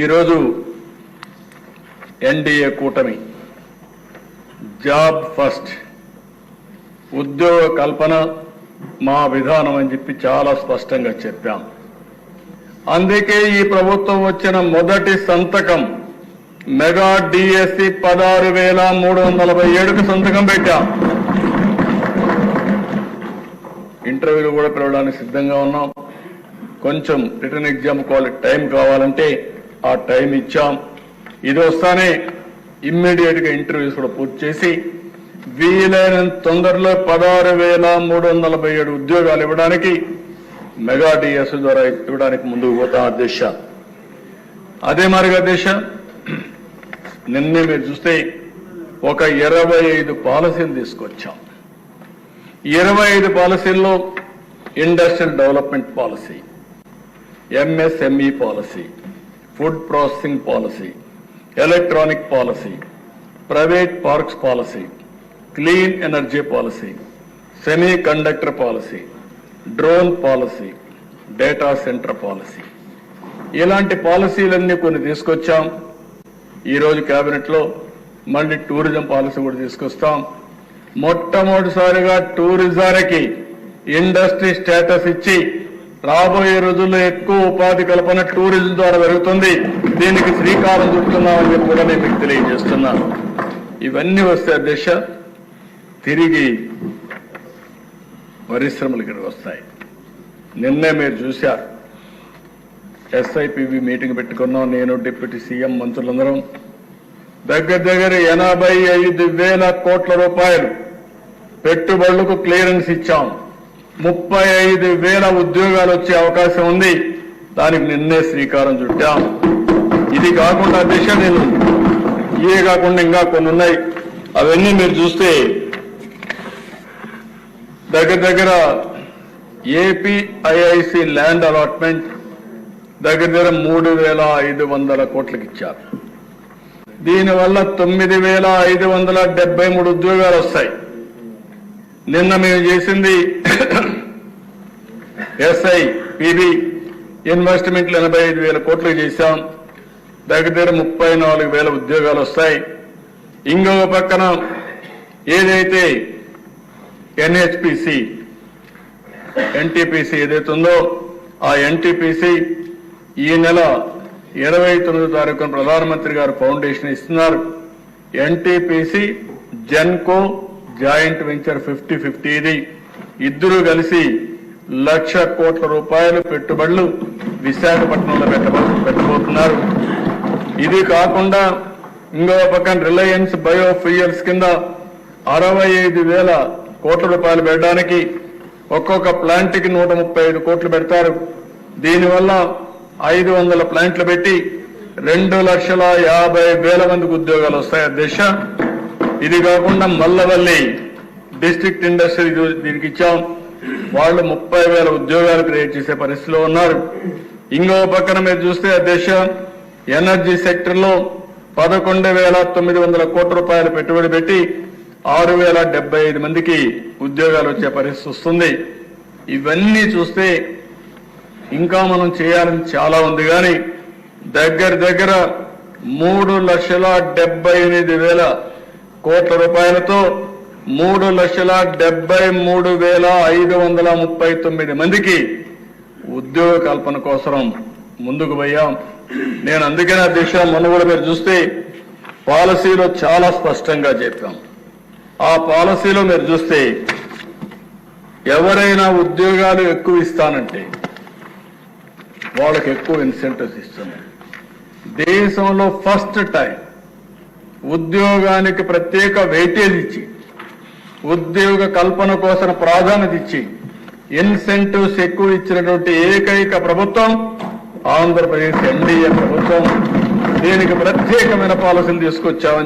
ఈరోజు ఎన్డీఏ కూటమి job first ఉద్యోగ కల్పన మా విధానం అని చెప్పి చాలా స్పష్టంగా చెప్పాం. అందుకే ఈ ప్రభుత్వం వచ్చిన మొదటి సంతకం మెగా డిఎస్సి పదహారు వేల మూడు వందల నలభై ఏడుకు సంతకం పెట్టాం. ఇంటర్వ్యూలు కూడా పిలవడానికి సిద్ధంగా ఉన్నాం. కొంచెం రిటర్న్ ఎగ్జామ్ క్వాలిటీ టైం కావాలంటే ఆ టైం ఇచ్చాం. ఇది వస్తానే ఇమ్మీడియట్గా ఇంటర్వ్యూస్ కూడా పూర్తి చేసి వీలైనంత తొందరలో పదహారు వేల మూడు వందల నలభై ఏడు ఉద్యోగాలు ఇవ్వడానికి మెగా డిఎస్ ద్వారా ఇవ్వడానికి ముందుకు పోతాం అధ్యక్ష అదే మరిగా అధ్యక్ష నిన్నే మీరు చూస్తే ఒక ఇరవై ఐదు పాలసీలు తీసుకొచ్చాం. ఇరవై ఐదు పాలసీల్లో industrial development policy MSME policy food processing policy electronic policy private parks policy clean energy policy semiconductor policy drone policy data centre policy. ఇలాంటి పాలసీలన్నీ కొన్ని తీసుకొచ్చాం. ఈరోజు క్యాబినెట్లో మళ్ళీ టూరిజం పాలసీ కూడా తీసుకొస్తాం. మొట్టమొదటిసారిగా టూరిజానికి ఇండస్ట్రీ స్టేటస్ ఇచ్చి రాబోయే రోజుల్లో ఎక్కువ ఉపాధి కల్పన టూరిజం ద్వారా జరుగుతుంది. దీనికి శ్రీకారం చుడుతున్నామని చెప్పి కూడా నేను మీకు తెలియజేస్తున్నాను. ఇవన్నీ వస్తే అధ్యక్ష తిరిగి పరిశ్రమలు ఇక్కడికి వస్తాయి. నిన్నే మీరు చూశారు. ఎస్ఐపివి మీటింగ్ పెట్టుకున్నాం. నేను డిప్యూటీ సీఎం మంత్రులందరం. దగ్గర దగ్గర ఎనభై ఐదు వేల కోట్ల రూపాయలు పెట్టుబడులకు క్లియరెన్స్ ఇచ్చాం. ముప్పై ఐదు వేల ఉద్యోగాలు వచ్చే అవకాశం ఉంది దానికి నిన్నే శ్రీకారం చుట్టాం. ఇది కాకుండా దిశ నేను ఇవే కాకుండా ఇంకా కొన్ని ఉన్నాయి అవన్నీ మీరు చూస్తే దగ్గర దగ్గర ఏపీఐఐసి ల్యాండ్ అలాట్మెంట్ దగ్గర దగ్గర మూడు వేల ఐదు వందల కోట్లకి ఇచ్చారు దీనివల్ల తొమ్మిది వేల ఐదు వందల డెబ్బై మూడు ఉద్యోగాలు వస్తాయి నిన్న మేము చేసింది ఎస్ఐ పిబి ఇన్వెస్ట్మెంట్లు ఎనభై ఐదు వేల కోట్లు చేశాం. దగ్గర దగ్గర ముప్పై నాలుగు వేల ఉద్యోగాలు వస్తాయి. ఇంకొక పక్కన ఏదైతే ఎన్హెచ్పిసి ఎన్టీపీసీ ఏదైతే ఉందో ఆ ఎన్టీపీసీ ఈ నెల ఇరవై తొమ్మిదో తారీఖున ప్రధానమంత్రి గారు ఫౌండేషన్ ఇస్తున్నారు. NTPC Genco joint venture fifty fifty ఇది ఇద్దరు కలిసి లక్ష కోట్ల రూపాయలు పెట్టుబడులు విశాఖపట్నంలో పెట్టబో పెట్టబోతున్నారు. ఇది కాకుండా ఇంకో పక్కన రిలయన్స్ బయో ఫ్యూయల్స్ కింద అరవై ఐదు వేల కోట్ల రూపాయలు పెట్టడానికి ఒక్కొక్క ప్లాంట్కి నూట ముప్పై ఐదు కోట్లు పెడతారు. దీనివల్ల ఐదు వందల ప్లాంట్లు పెట్టి రెండు లక్షల యాభై వేల మందికి ఉద్యోగాలు వస్తాయి దిశ? ఇది కాకుండా మల్లవల్లి డిస్ట్రిక్ట్ ఇండస్ట్రీ దీనికి ఇచ్చాం. వాళ్ళు ముప్పై వేల ఉద్యోగాలు క్రియేట్ చేసే పరిస్థితిలో ఉన్నారు. ఇంకో పక్కన మీరు చూస్తే అధ్యక్ష ఎనర్జీ సెక్టర్లో పదకొండు వేల తొమ్మిది వందల కోట్ల రూపాయలు పెట్టుబడి పెట్టి ఆరు వేల డెబ్బై ఐదు మందికి ఉద్యోగాలు వచ్చే పరిస్థితి వస్తుంది. ఇవన్నీ చూస్తే ఇంకా మనం చేయాలని చాలా ఉంది కానీ దగ్గర దగ్గర మూడు లక్షల డెబ్బై ఎనిమిది వేల కోట్ల రూపాయలతో మూడు లక్షల డెబ్బై మూడు వేల ఐదు వందల ముప్పై తొమ్మిది మందికి ఉద్యోగ కల్పన కోసం ముందుకు పోయాం. నేను అందుకనే అధ్యక్ష మొన్న కూడా మీరు చూస్తే పాలసీలో చాలా స్పష్టంగా చెప్పాం. ఆ పాలసీలో మీరు చూస్తే ఎవరైనా ఉద్యోగాలు ఎక్కువ ఇస్తానంటే వాళ్ళకి ఎక్కువ ఇన్సెంటివ్స్ ఇస్తున్నాయి దేశంలో ఫస్ట్ టైం ఉద్యోగానికి ప్రత్యేక వెయిటేజ్ ఇచ్చి ఉద్యోగ కల్పన కోసం ప్రాధాన్యత ఇచ్చి ఇన్సెంటివ్స్ ఎక్కువ ఇచ్చినటువంటి ఏకైక ప్రభుత్వం ఆంధ్రప్రదేశ్ ఎన్డీఏ ప్రభుత్వం. దీనికి ప్రత్యేకమైన పాలసీలు తీసుకొచ్చామని